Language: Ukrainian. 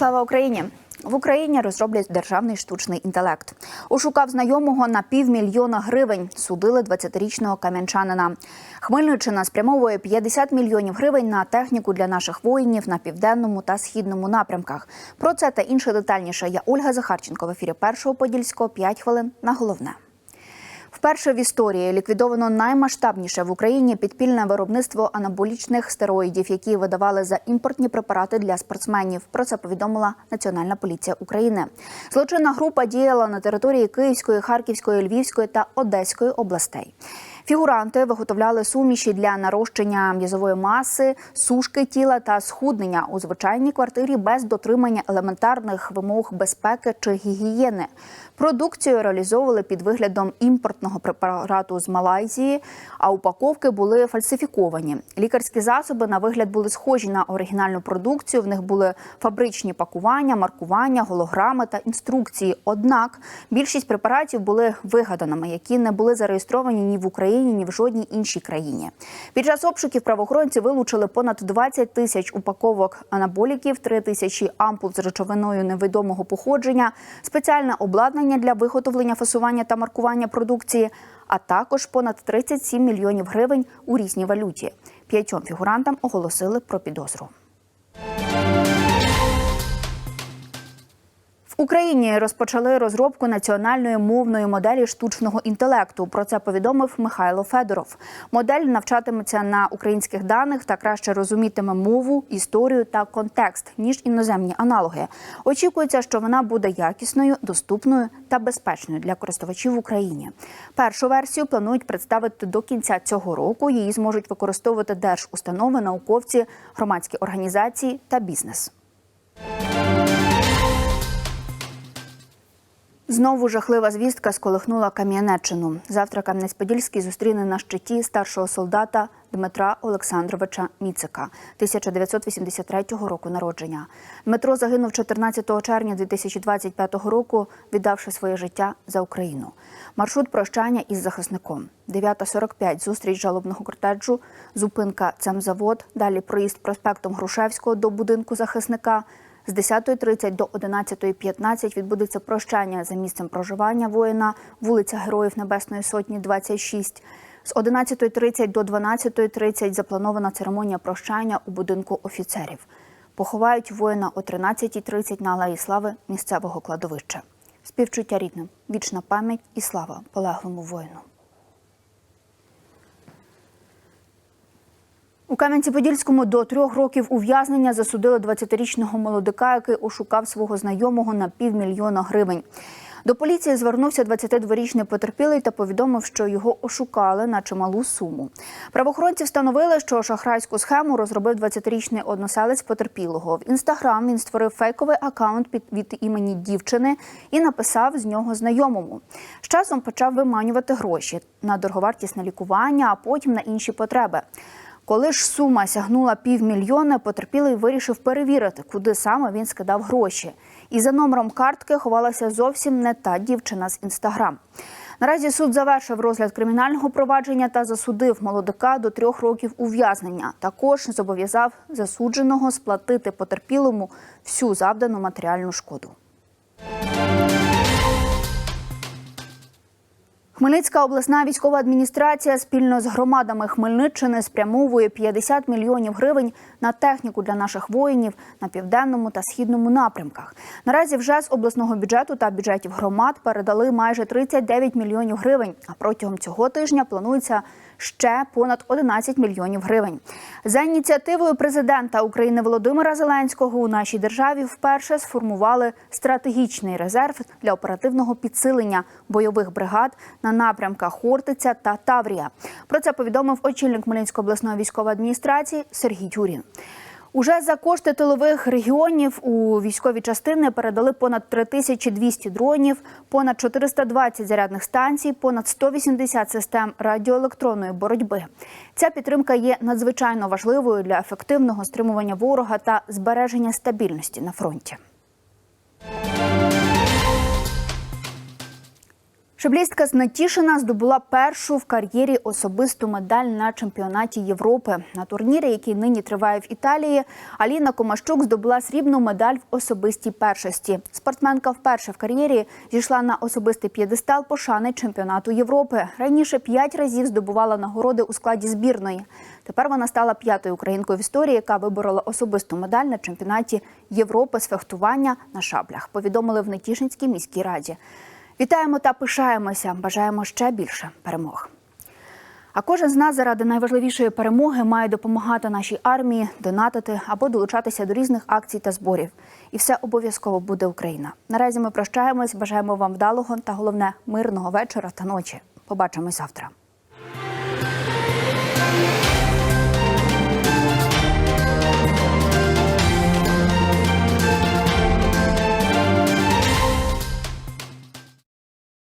Слава Україні! В Україні розроблять державний штучний інтелект. Ошукав знайомого на півмільйона гривень. Судили 20-річного кам'янчанина. Хмельниччина спрямовує 50 мільйонів гривень на техніку для наших воїнів на південному та східному напрямках. Про це та інше детальніше. Я Ольга Захарченко в ефірі першого подільського 5 хвилин на головне. Вперше в історії ліквідовано наймасштабніше в Україні підпільне виробництво анаболічних стероїдів, які видавали за імпортні препарати для спортсменів. Про це повідомила Національна поліція України. Злочинна група діяла на території Київської, Харківської, Львівської та Одеської областей. Фігуранти виготовляли суміші для нарощення м'язової маси, сушки тіла та схуднення у звичайній квартирі без дотримання елементарних вимог безпеки чи гігієни. Продукцію реалізовували під виглядом імпортного препарату з Малайзії, а упаковки були фальсифіковані. Лікарські засоби на вигляд були схожі на оригінальну продукцію. В них були фабричні пакування, маркування, голограми та інструкції. Однак більшість препаратів були вигаданими, які не були зареєстровані ні в Україні, ні в жодній іншій країні. Під час обшуків правоохоронці вилучили понад 20 тисяч упаковок анаболіків, 3 тисячі ампул з речовиною невідомого походження, спеціальне обладнання для виготовлення, фасування та маркування продукції, а також понад 37 мільйонів гривень у різній валюті. П'ятьом фігурантам оголосили про підозру. Україні розпочали розробку національної мовної моделі штучного інтелекту. Про це повідомив Михайло Федоров. Модель навчатиметься на українських даних та краще розумітиме мову, історію та контекст ніж іноземні аналоги. Очікується, що вона буде якісною, доступною та безпечною для користувачів в Україні. Першу версію планують представити до кінця цього року. Її зможуть використовувати держустанови, науковці, громадські організації та бізнес. Знову жахлива звістка сколихнула Кам'янеччину. Завтра Кам'янець-Подільський зустріне на щиті старшого солдата Дмитра Олександровича Міцика 1983 року народження. Дмитро загинув 14 червня 2025 року, віддавши своє життя за Україну. Маршрут прощання із захисником. 9.45 – зустріч жалобного кортеджу, зупинка «Цемзавод», далі проїзд проспектом Грушевського до будинку захисника – з 10.30 до 11.15 відбудеться прощання за місцем проживання воїна, вулиця Героїв Небесної Сотні, 26. З 11.30 до 12.30 запланована церемонія прощання у будинку офіцерів. Поховають воїна о 13.30 на Алеї Слави місцевого кладовища. Співчуття рідним, вічна пам'ять і слава полеглому воїну. У Кам'янці-Подільському до трьох років ув'язнення засудили 20-річного молодика, який ошукав свого знайомого на півмільйона гривень. До поліції звернувся 22-річний потерпілий та повідомив, що його ошукали на чималу суму. Правоохоронці встановили, що шахрайську схему розробив 20-річний односелець потерпілого. В інстаграм він створив фейковий акаунт під від імені дівчини і написав з нього знайомому. З часом почав виманювати гроші на дороговартісне лікування, а потім на інші потреби. Коли ж сума сягнула півмільйона, потерпілий вирішив перевірити, куди саме він скидав гроші. І за номером картки ховалася зовсім не та дівчина з інстаграм. Наразі суд завершив розгляд кримінального провадження та засудив молодика до трьох років ув'язнення. Також зобов'язав засудженого сплатити потерпілому всю завдану матеріальну шкоду. Хмельницька обласна військова адміністрація спільно з громадами Хмельниччини спрямовує 50 мільйонів гривень на техніку для наших воїнів на південному та східному напрямках. Наразі вже з обласного бюджету та бюджетів громад передали майже 39 мільйонів гривень. А протягом цього тижня планується ще понад 11 мільйонів гривень. За ініціативою президента України Володимира Зеленського у нашій державі вперше сформували стратегічний резерв для оперативного підсилення бойових бригад на напрямках Хортиця та Таврія. Про це повідомив очільник Хмельницької обласної військової адміністрації Сергій Тюрін. Уже за кошти тилових регіонів у військові частини передали понад 3200 дронів, понад 420 зарядних станцій, понад 180 систем радіоелектронної боротьби. Ця підтримка є надзвичайно важливою для ефективного стримування ворога та збереження стабільності на фронті. Шаблістка з Натішина здобула першу в кар'єрі особисту медаль на чемпіонаті Європи. На турнірі, який нині триває в Італії, Аліна Комащук здобула срібну медаль в особистій першості. Спортсменка вперше в кар'єрі зійшла на особистий п'єдестал пошани чемпіонату Європи. Раніше п'ять разів здобувала нагороди у складі збірної. Тепер вона стала п'ятою українкою в історії, яка виборола особисту медаль на чемпіонаті Європи з фехтування на шаблях. Повідомили в Нетішинській міській раді. Вітаємо та пишаємося. Бажаємо ще більше перемог. А кожен з нас заради найважливішої перемоги має допомагати нашій армії, донатити або долучатися до різних акцій та зборів. І все обов'язково буде Україна. Наразі ми прощаємось. Бажаємо вам вдалого та головне мирного вечора та ночі. Побачимось завтра.